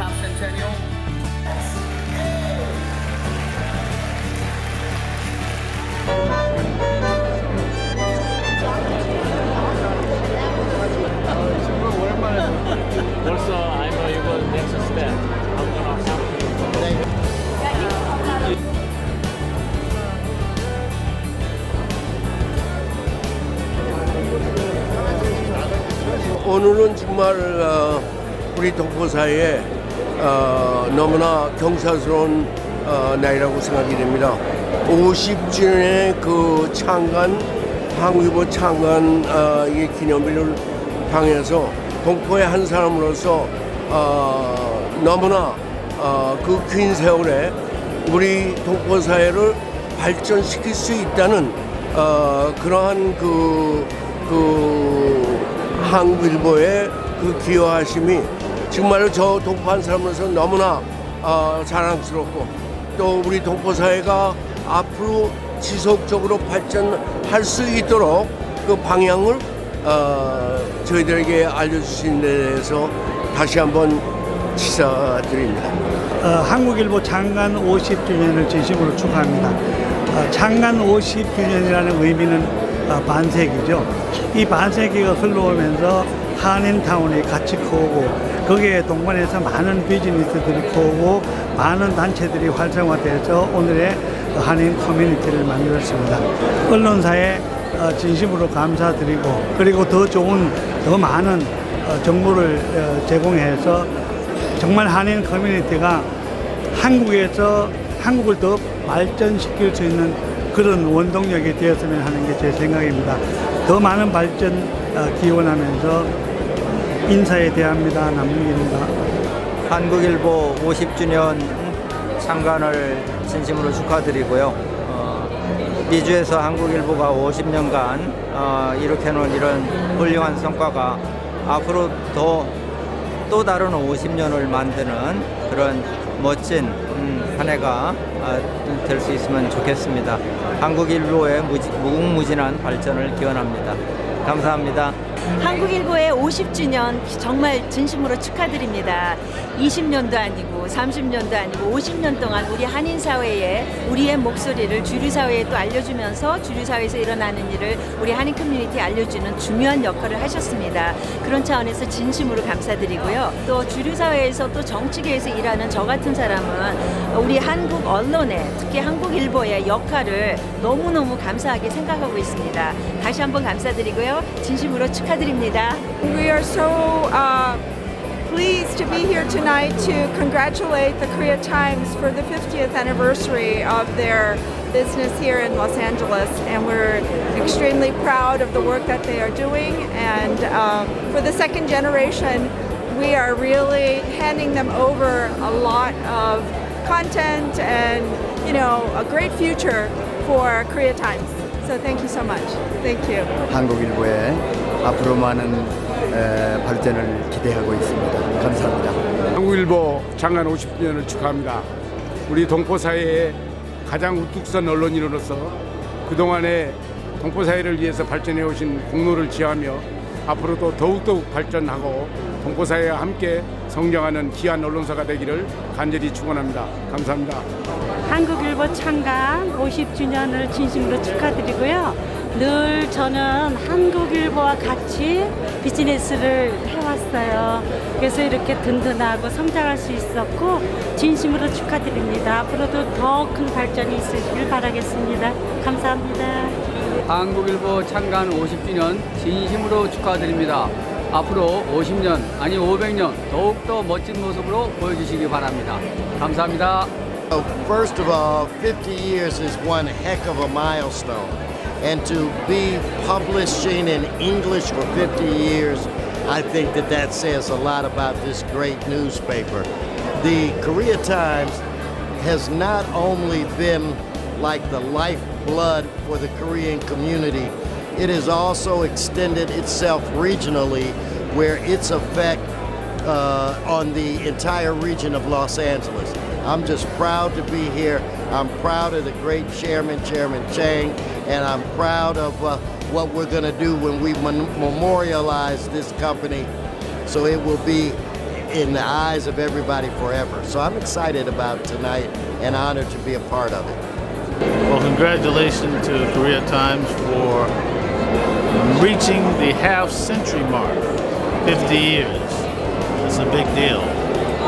half centennial. 벌써 I know you go next step. I'm gonna help you. 오늘은 정말 어, 우리 동포사에 어, 너무나 경사스러운 어, 날이라고 생각이 됩니다. 50주년의 그 창간 한국일보 창간 어, 이 기념일을 당해서 동포의 한 사람으로서 어, 너무나 어, 그긴 세월에 우리 동포 사회를 발전시킬 수 있다는 어, 그러한 그, 그 한국일보의 그 기여하심이 정말로 저 동포 한 사람으로서 너무나 어, 자랑스럽고 또 우리 동포 사회가 앞으로 지속적으로 발전할 수 있도록 그 방향을 어, 저희들에게 알려주신 데 대해서 다시 한번 치사드립니다. 어, 한국일보 창간 50주년을 진심으로 축하합니다. 어, 창간 50주년이라는 의미는 어, 반세기죠. 이 반세기가 흘러오면서 한인타운이 같이 커오고 거기에 동반해서 많은 비즈니스들이 커오고 많은 단체들이 활성화돼서 오늘의 한인 커뮤니티를 만들었습니다. 언론사에 어, 진심으로 감사드리고 그리고 더 좋은 더 많은 어, 정보를 어, 제공해서 정말 한인 커뮤니티가 한국에서 한국을 더 발전시킬 수 있는 그런 원동력이 되었으면 하는 게 제 생각입니다. 더 많은 발전 어, 기원하면서 인사에 대합니다. 남문길입니다. 한국일보 50주년 창간을 진심으로 축하드리고요. 어, 미주에서 한국일보가 50년간 어, 이룩해놓은 이런 훌륭한 성과가 앞으로 더 또 다른 50년을 만드는 그런 멋진 음, 한 해가 될수 있으면 좋겠습니다. 한국일보의 무궁무진한 발전을 기원합니다. 감사합니다. 한국일보의 50주년 정말 진심으로 축하드립니다. 20년도 아니고 30년도 아니고 50년 동안 우리 한인 사회에 우리의 목소리를 주류 사회에 또 알려주면서 주류 사회에서 일어나는 일을 우리 한인 커뮤니티에 알려주는 중요한 역할을 하셨습니다. 그런 차원에서 진심으로 감사드리고요. 또 주류 사회에서 또 정치계에서 일하는 저 같은 사람은 우리 한국 언론에 특히 한국일보의 역할을 너무너무 감사하게 생각하고 있습니다. 다시 한번 감사드리고요. 진심으로 축하 드립니다. We are so uh, pleased to be here tonight to congratulate the Korea Times for the 50th anniversary of their business here in Los Angeles. And we're extremely proud of the work that they are doing. And um, for the second generation, we are really handing them over a lot of content and, you know, a great future for Korea Times. So thank you so much. Thank you. 한국일보의 앞으로 많은 에, 발전을 기대하고 있습니다. 감사합니다. 한국일보 창간 50주년을 축하합니다. 우리 동포 사회의 가장 우뚝 선 언론인으로서 그동안에 동포 사회를 위해서 발전해 오신 공로를 지하며 앞으로도 더욱더욱 발전하고 동포 사회와 함께 성장하는 귀한 언론사가 되기를 간절히 축원합니다. 감사합니다. 한국일보 창간 50주년을 진심으로 축하드리고요. 늘 저는 한국일보와 같이 비즈니스를 해왔어요. 그래서 이렇게 든든하고 성장할 수 있었고 진심으로 축하드립니다. 앞으로도 더 큰 발전이 있으시길 바라겠습니다. 감사합니다. 한국일보 창간 50주년 진심으로 축하드립니다. 앞으로 50년 아니 500년 더욱더 멋진 모습으로 보여주시기 바랍니다. 감사합니다. Uh, First of all, 50 years is one heck of a milestone. And to be publishing in English for 50 years, I think that that says a lot about this great newspaper. The Korea Times has not only been like the lifeblood for the Korean community, it has also extended itself regionally where its effect uh, on the entire region of Los Angeles. I'm just proud to be here. I'm proud of the great chairman, Chairman Chang, and I'm proud of uh, what we're going to do when we memorialize this company so it will be in the eyes of everybody forever. So I'm excited about tonight and honored to be a part of it. Well, congratulations to Korea Times for reaching the half century mark 50 years. It's a big deal.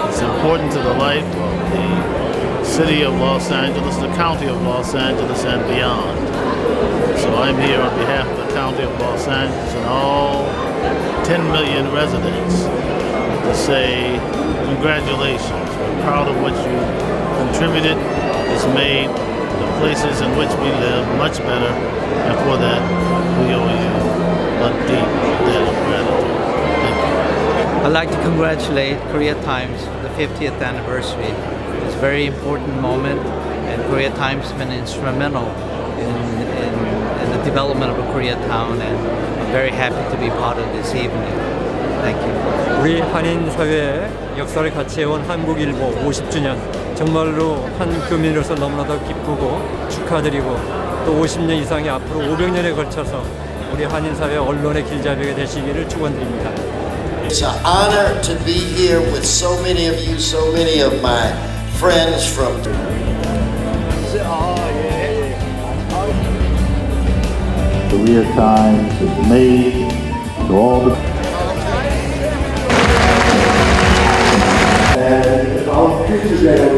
It's important to the life of the city of Los Angeles, the county of Los Angeles, and beyond. So I'm here on behalf of the county of Los Angeles and all 10 million residents to say congratulations. We're proud of what you contributed. It's made the places in which we live much better, and for that we owe you deep debt of gratitude. I'd like to congratulate Korea Times for the 50th anniversary. It's a very important moment, and Korea Times has been instrumental in, in, in the development of Koreatown, and I'm very happy to be part of this evening. Thank you. 우리 한인 사회의 역사를 같이 해온 한국일보 50주년 정말로 한 교민으로서 너무나도 기쁘고 축하드리고 또 50년 이상의 앞으로 500년에 걸쳐서 우리 한인 사회 언론의 길잡이가 되시기를 축원드립니다. It's an honor to be here with so many of you, so many of my friends from Korea Times is made to all the And our future generation